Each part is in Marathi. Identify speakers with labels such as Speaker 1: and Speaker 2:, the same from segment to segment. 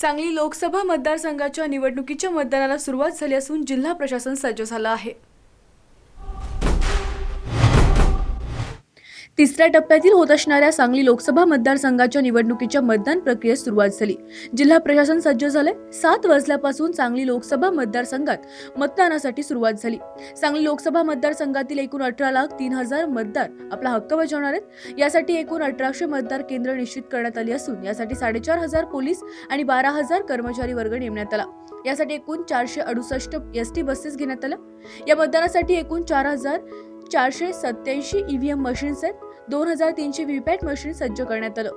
Speaker 1: सांगली लोकसभा मतदारसंघाच्या निवडणुकीच्या मतदानाला सुरुवात झाली असून जिल्हा प्रशासन सज्ज झालं आहे. तिसऱ्या टप्प्यातील होत असणाऱ्या सांगली लोकसभा मतदारसंघाच्या निवडणुकीच्या मतदान प्रक्रियेस सुरुवात झाली. जिल्हा प्रशासन सज्ज झाले सात वाजल्यापासून सांगली लोकसभा मतदारसंघात मतदानासाठी सुरुवात झाली. सांगली लोकसभा मतदारसंघातील एकूण अठरा लाख तीन हजार मतदार आपला हक्क बजावणार आहेत. यासाठी एकूण अठराशे मतदार केंद्र निश्चित करण्यात आली असून यासाठी साडेचार हजार पोलीस आणि बारा हजार कर्मचारी वर्ग नेमण्यात आला. यासाठी एकूण चारशे अडुसष्ट एस टी बसेस घेण्यात आल्या. या मतदानासाठी एकूण चार हजार चारशे सत्याऐंशी ईव्हीएम मशीन्स आहेत. दोन हजार तीनशे व्हीपॅट मशीन सज्ज करण्यात आलं.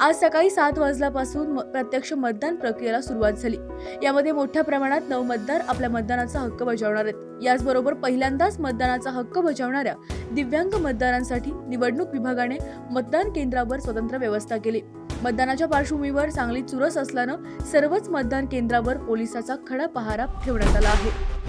Speaker 1: आज सकाळी सात वाजल्यापासून म- प्रत्यक्ष मतदान प्रक्रियेला सुरुवात झाली. यामध्ये मोठ्या प्रमाणात नऊ मतदार आपल्या मतदानाचा हक्क बजावणार आहेत. याचबरोबर पहिल्यांदाच मतदानाचा हक्क बजावणाऱ्या दिव्यांग मतदारांसाठी निवडणूक विभागाने मतदान केंद्रावर स्वतंत्र व्यवस्था केली. मतदानाच्या पार्श्वभूमीवर सांगली चुरस असल्यानं सर्वच मतदान केंद्रावर पोलिसाचा खडा पहारा ठेवण्यात आला आहे.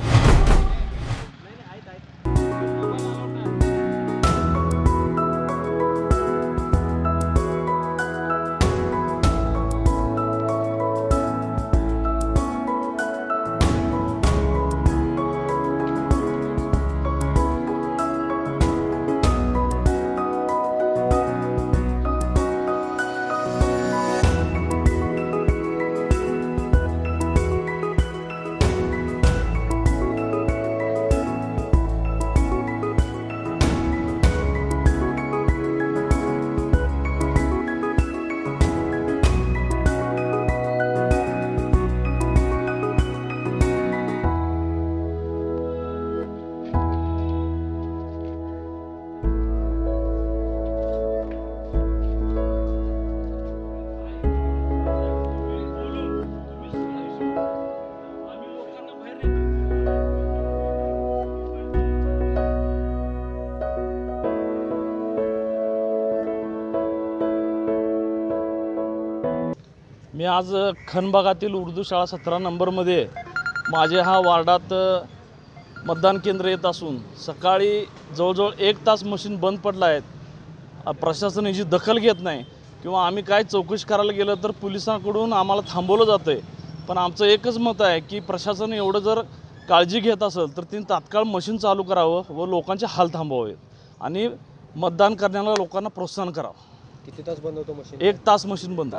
Speaker 2: मी आज खनबागातील उर्दू शाळा सतरा नंबरमध्ये माझे हा वार्डात मतदान केंद्र येत असून सकाळी जवळजवळ एक तास मशीन बंद पडला आहेत प्रशासन याची दखल घेत नाही किंवा आम्ही काय चौकशी करायला गेलं तर पोलिसांकडून आम्हाला थांबवलं जातं आहे पण आमचं एकच मत आहे की प्रशासन एवढं जर काळजी घेत असेल तर तिने तात्काळ मशीन चालू करावं व लोकांचे हाल थांबवावेत आणि मतदान करण्याला लोकांना प्रोत्साहन करावं.
Speaker 3: किती तास बंद होतो मशीन?
Speaker 2: एक तास मशीन बंद